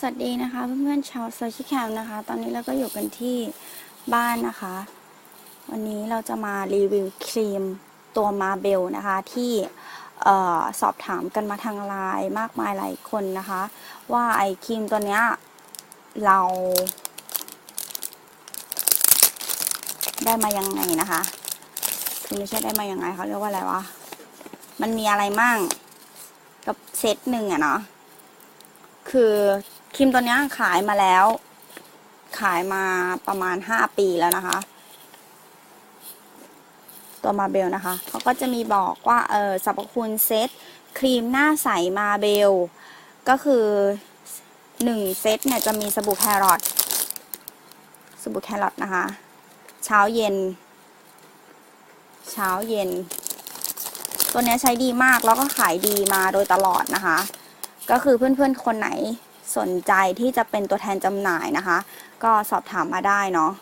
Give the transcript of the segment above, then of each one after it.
สวัสดีนะคะเพื่อนๆชาวโซเชียลแคมนะคะ ตอนนี้เราก็อยู่กันที่บ้านนะคะ วันนี้เราจะมารีวิวครีมตัวมาเบลนะคะ ที่สอบถามกันมาทางไลน์มากมายหลายคนนะคะ ว่าไอครีมตัวเนี้ยเราได้มายังไงนะคะคือไม่ใช่ได้มายังไงเขาเรียกว่าอะไรวะ มันมีอะไรมั่งกับเซตหนึ่งอะเนาะคือ ครีมตัวนี้ขายมาแล้ว ขายมาประมาณห้าปีแล้วนะคะ ตัวมาเบลนะคะเขาก็จะมีบอกว่าเออสรรพคุณเซตครีมหน้าใสมาเบล ก็คือหนึ่งเซตเนี่ยจะมีสบู่แครอทสบู่แครอทนะคะ เช้าเย็น เช้าเย็น ตัวนี้ใช้ดีมากแล้วก็ขายดีมาโดยตลอดนะคะ ก็คือเพื่อนๆคนไหน สนใจที่จะเป็นตัวแทนจำหน่ายนะคะ ก็สอบถามมาได้เนาะ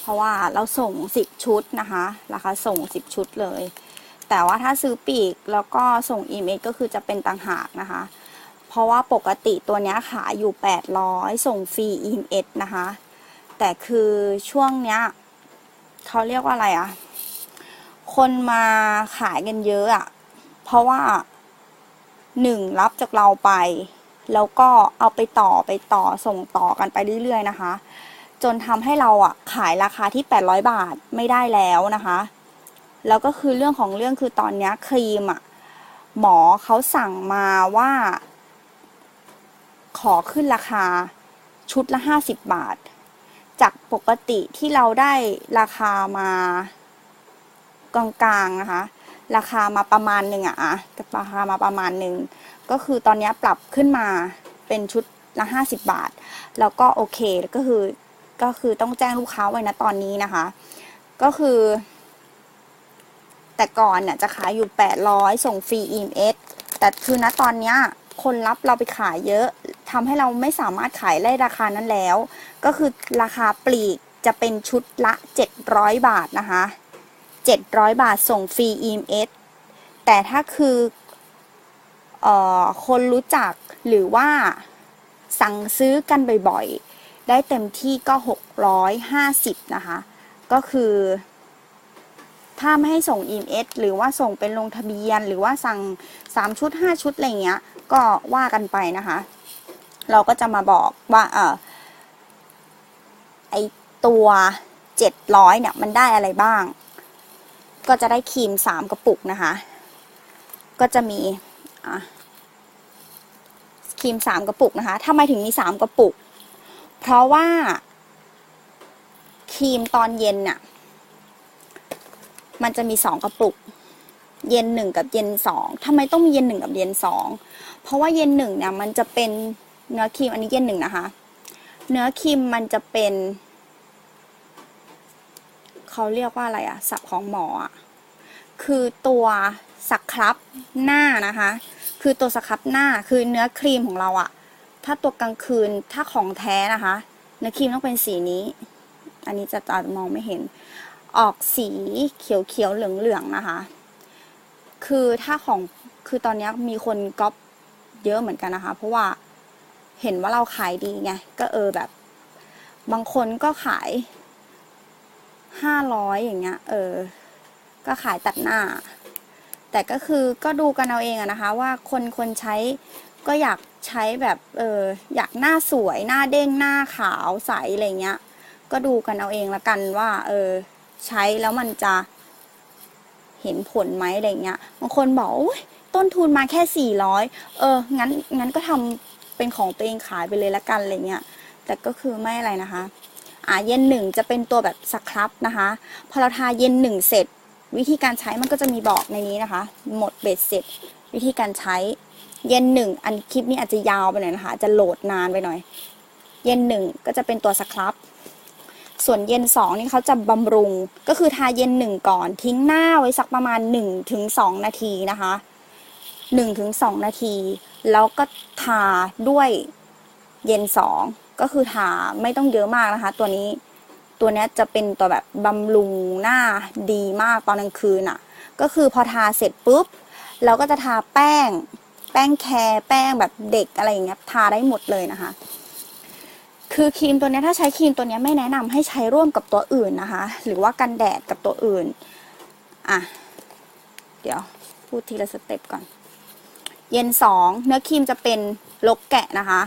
เพราะว่าเราส่ง 10 ชุดนะคะ ราคาส่ง 10 ชุดเลย แต่ว่าถ้าซื้อปีกแล้วก็ส่งอีเมลก็คือจะเป็นต่างหากนะคะ เพราะว่าปกติตัวนี้ขายอยู่ 800 ส่งฟรีอีเมลนะคะ แต่คือช่วงเนี้ยเขาเรียกว่าอะไรอะคนมาขายกันเยอะอะเพราะว่าหนึ่งรับจากเราไป แล้วก็เอาไปต่อไปต่อส่งต่อกันไปเรื่อยๆนะคะ จนทำให้เราอะขายราคาที่ 800 บาทไม่ได้แล้วนะคะ แล้วก็คือเรื่องของเรื่องคือตอนนี้ครีมอะหมอเขาสั่งมาว่า ขอขึ้นราคาชุดละ 50 บาท จากปกติที่เราได้ราคามากลางๆนะคะ ราคามาประมาณหนึ่งอะอะราคามาประมาณหนึ่งก็คือตอนนี้ปรับขึ้นมาเป็นชุดละห้าสิบบาท แล้วก็โอเคก็คือก็คือต้องแจ้งลูกค้าไว้นะตอนนี้นะคะ ก็คือ แต่ก่อนเนี่ยจะขายอยู่800ส่งฟรี EMS แต่คือณตอนเนี้ยคนรับเราไปขายเยอะทำให้เราไม่สามารถขายได้ราคานั้นแล้ว ก็คือราคาปลีกจะเป็นชุดละ 700 บาทนะคะ 700 บาทส่งฟรี EMS แต่ถ้าคือออคนรู้จักหรือว่าสั่งซื้อกันบ่อยๆ ได้เต็มที่ก็ 650 นะคะ ก็คือ ถ้าไม่ให้ส่ง EMS หรือว่าส่งเป็นลงทะเบียน หรือว่าสั่ง 3 ชุด 5 ชุด อะไรเงี้ย ก็ว่ากันไปนะคะ เราก็จะมาบอกว่าเออไอตัว 700 เนี่ย มันได้อะไรบ้าง ก็จะได้ครีม3กระปุกนะคะ ก็จะมีครีม3กระปุกนะคะทำไมถึงมี3กระปุก เพราะว่าครีมตอนเย็นน่ะ มันจะมี2กระปุก เย็นหนึ่งกับเย็นสองทำไมต้องมีเย็นหนึ่งกับเย็นสองเพราะว่าเย็นหนึ่งเนี่ยมันจะเป็นเนื้อครีมอันนี้เย็นหนึ่งนะคะ เนื้อครีมมันจะเป็น เขาเรียกว่าอะไรอะศัพท์ของหมออะคือตัวสครับหน้านะคะ คือตัวสครับหน้าคือเนื้อครีมของเราอะถ้าตัวกลางคืนถ้าของแท้นะคะ เนื้อครีมต้องเป็นสีนี้ อันนี้จะอามองไม่เห็น ออกสีเขียวเขียวเหลืองเหลืองนะคะ คือถ้าของคือตอนนี้มีคนก๊อปเยอะเหมือนกันนะคะ เพราะว่าเห็นว่าเราขายดีไงก็เออแบบ บางคนก็ขาย ห้าร้อยอย่างเงี้ย เออ ก็ขายตัดหน้า แต่ก็คือก็ดูกันเอาเองอะนะคะ ว่าคนคนใช้ก็อยากใช้แบบเอออยากหน้าสวยหน้าเด้งหน้าขาวใสอะไรเงี้ย ก็ดูกันเอาเองละกันว่า เออ ใช้แล้วมันจะ เห็นผลไหมอะไรเงี้ยบางคนบอกอต้นทุนมาแค่สี่ร้อยเอองั้นงั้นก็ทำเป็นของตัวเองขายไปเลยละกันอะไรเงี้ยแต่ก็คือไม่อะไรนะคะ อ่าเย็นหนึ่งจะเป็นตัวแบบสครับนะคะ พอเราทาเย็นหนึ่งเสร็จ วิธีการใช้มันก็จะมีบอกในนี้นะคะ หมดเบ็ดเสร็จ วิธีการใช้เย็นหนึ่งอันคลิปนี้อาจจะยาวไปหน่อยนะคะจจะโหลดนานไปหน่อย เย็นหนึ่งก็จะเป็นตัวสครับส่วนเย็นสองนี่เขาจะบำรุงก็คือทาเย็นหนึ่งก่อน ทิ้งหน้าไว้สักประมาณหนึ่งถึงสองนาทีนะคะหนึ่งถึงสองนาที แล้วก็ทาด้วยเย็นสอง ก็คือทาไม่ต้องเยอะมากนะคะ ตัวนี้ตัวนี้จะเป็นตัวแบบบำรุงหน้าดีมากตอนกลางคืนอะ ก็คือพอทาเสร็จปุ๊บ เราก็จะทาแป้ง แป้งแคร์แป้งแบบเด็กอะไรอย่างเงี้ยทาได้หมดเลยนะคะ คือครีมตัวนี้ถ้าใช้ครีมตัวนี้ไม่แนะนำให้ใช้ร่วมกับตัวอื่นนะคะ หรือว่ากันแดดกับตัวอื่นอะเดี๋ยวพูดทีละสเต็ปก่อน เย็นสองเนื้อครีมจะเป็นลกแกะนะคะ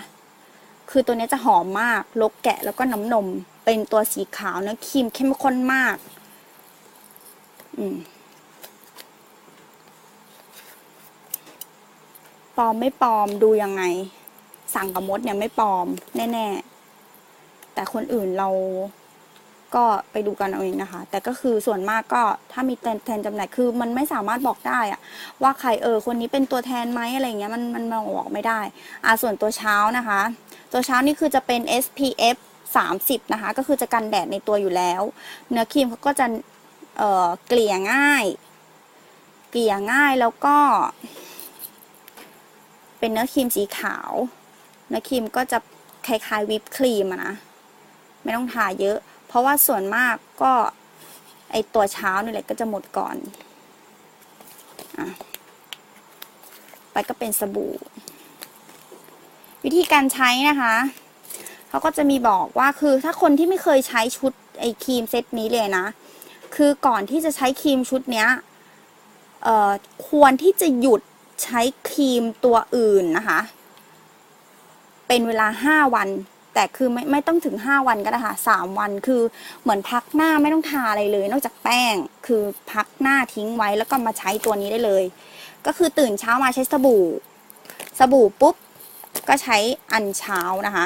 คือตัวนี้จะหอมมากลกแกะแล้วก็น้ำนม เป็นตัวสีขาวเนื้อครีมเข้มข้นมาก อืมปลอมไม่ปลอมดูยังไง สั่งกับมดเนี่ยไม่ปลอม แน่ๆ แต่คนอื่นเราก็ไปดูกันเอาเองนะคะ แต่ก็คือส่วนมากก็ถ้ามีแทนแทนจำหน่ายคือ มันไม่สามารถบอกได้อะว่าใครเออคนนี้เป็นตัวแทนไหมอะไรเงี้ยมันมันบอกไม่ได้ อ่าส่วนตัวเช้านะคะ ตัวเช้านี่คือจะเป็น SPF 30 นะคะ ก็คือจะกันแดดในตัวอยู่แล้ว เนื้อครีมเขาก็จะเเกลี่ยง่าย เกลี่ยง่ายแล้วก็ เป็นเนื้อครีมสีขาว เนื้อครีมก็จะคล้ายๆวิปครีมนะ ไม่ต้องทาเยอะ เพราะว่าส่วนมากก็ไอตัวเช้านี่แหละก็จะหมดก่อนอะไปก็เป็นสบู่ วิธีการใช้นะคะเขาก็จะมีบอกว่าคือถ้าคนที่ไม่เคยใช้ชุดไอครีมเซตนี้เลยนะ คือก่อนที่จะใช้ครีมชุดเนี้ยเอ่อควรที่จะหยุดใช้ครีมตัวอื่นนะคะ เป็นเวลาห้าวัน แต่คือไม่ไม่ต้องถึงห้าวันก็ได้ค่ะสามวันคือเหมือนพักหน้าไม่ต้องทาอะไรเลย นอกจากแป้งคือพักหน้าทิ้งไว้แล้วก็มาใช้ตัวนี้ได้เลย ก็คือตื่นเช้ามาใช้สบู่ สบู่ปุ๊บ ก็ใช้อันเช้านะคะ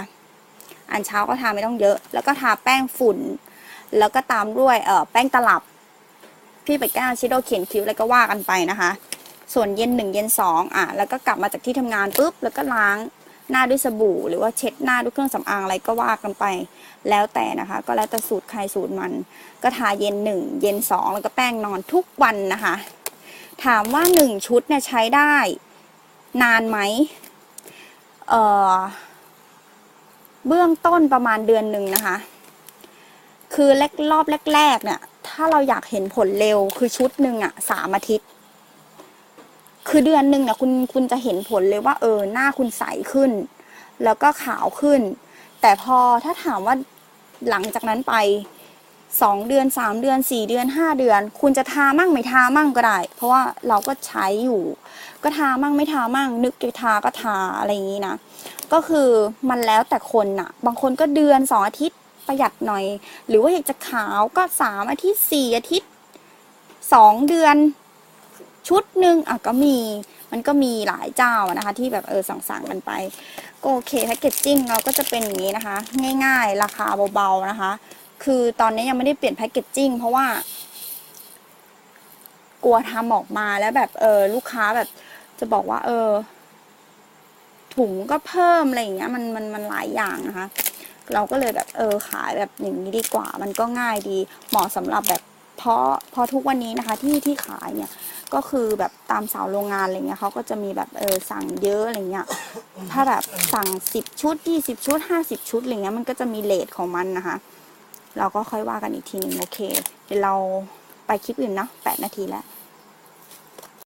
อันเช้าก็ทาไม่ต้องเยอะ แล้วก็ทาแป้งฝุ่น แล้วก็ตามด้วยเอ่อแป้งตลับ พี่ไปแก้วชิโดเขียนคิ้วอะไรก็ว่ากันไปนะคะ ส่วนเย็นหนึ่งเย็นสองอะแล้วก็กลับมาจากที่ทำงานปุ๊บแล้วก็ล้างหน้าด้วยสบู่ หรือว่าเช็ดหน้าด้วยเครื่องสำอางอะไรก็ว่ากันไป แล้วแต่นะคะ ก็แล้วแต่สูตรใครสูตรมัน ก็ทาเย็นหนึ่งเย็นสองแล้วก็แป้งนอนทุกวันนะคะ ถามว่าหนึ่งชุดเนี่ยใช้ได้นานไหม เอ่อเบื้องต้นประมาณเดือนหนึ่งนะคะ คือแรกรอบแรกๆเนี่ย ถ้าเราอยากเห็นผลเร็วคือชุดหนึ่งอะสามอาทิตย์ คือเดือนหนึ่งเนี่ยคุณคุณจะเห็นผลเลยว่า เออหน้าคุณใสขึ้น แล้วก็ขาวขึ้น แต่พอถ้าถามว่าหลังจากนั้นไป สองเดือนสามเดือนสี่เดือนห้าเดือน คุณจะทามั่งไม่ทามั่งก็ได้ เพราะว่าเราก็ใช้อยู่ ก็ทามั่งไม่ทามั่ง นึกจะทาก็ทาอะไรอย่างนี้นะ ก็คือมันแล้วแต่คนน่ะ บางคนก็เดือนสองอาทิตย์ประหยัดหน่อย หรือว่าอยากจะขาวก็สามอาทิตย์สี่อาทิตย์สองเดือน ชุดหนึ่งอะก็มีมันก็มีหลายเจ้านะคะที่แบบเออสั่งๆกันไปก็โอเคแพคเกจจิ้งเราก็จะเป็นอย่างนี้นะคะ ง่ายๆ ราคาเบาๆนะคะ คือตอนนี้ยังไม่ได้เปลี่ยนแพคเกจจิ้งเพราะว่า กลัวทำออกมาแล้วแบบเออลูกค้าแบบ จะบอกว่า เออ ถุงก็เพิ่มอะไรอย่างเงี้ย มันมันมันหลายอย่างนะคะ เราก็เลยแบบเออขายแบบอย่างนี้ดีกว่า มันก็ง่ายดี เหมาะสำหรับแบบเพราะพราะทุกวันนี้นะคะ ที่ที่ขายเนี่ยก็คือแบบตามสาวโรงงานอะไรเงี้ยเขาก็จะมีแบบเออสั่งเยอะอะไรเงี้ยถ้าแบบสั่งสิบชุดยี่สิบชุดห้าสิบชุดอะไรเงี้ยมันก็จะมีเลทของมันนะคะ เราก็ค่อยว่ากันอีกทีหนึ่งโอเค เดี๋ยวเราไปคลิปอื่นเนาะแปดนาทีแล้ว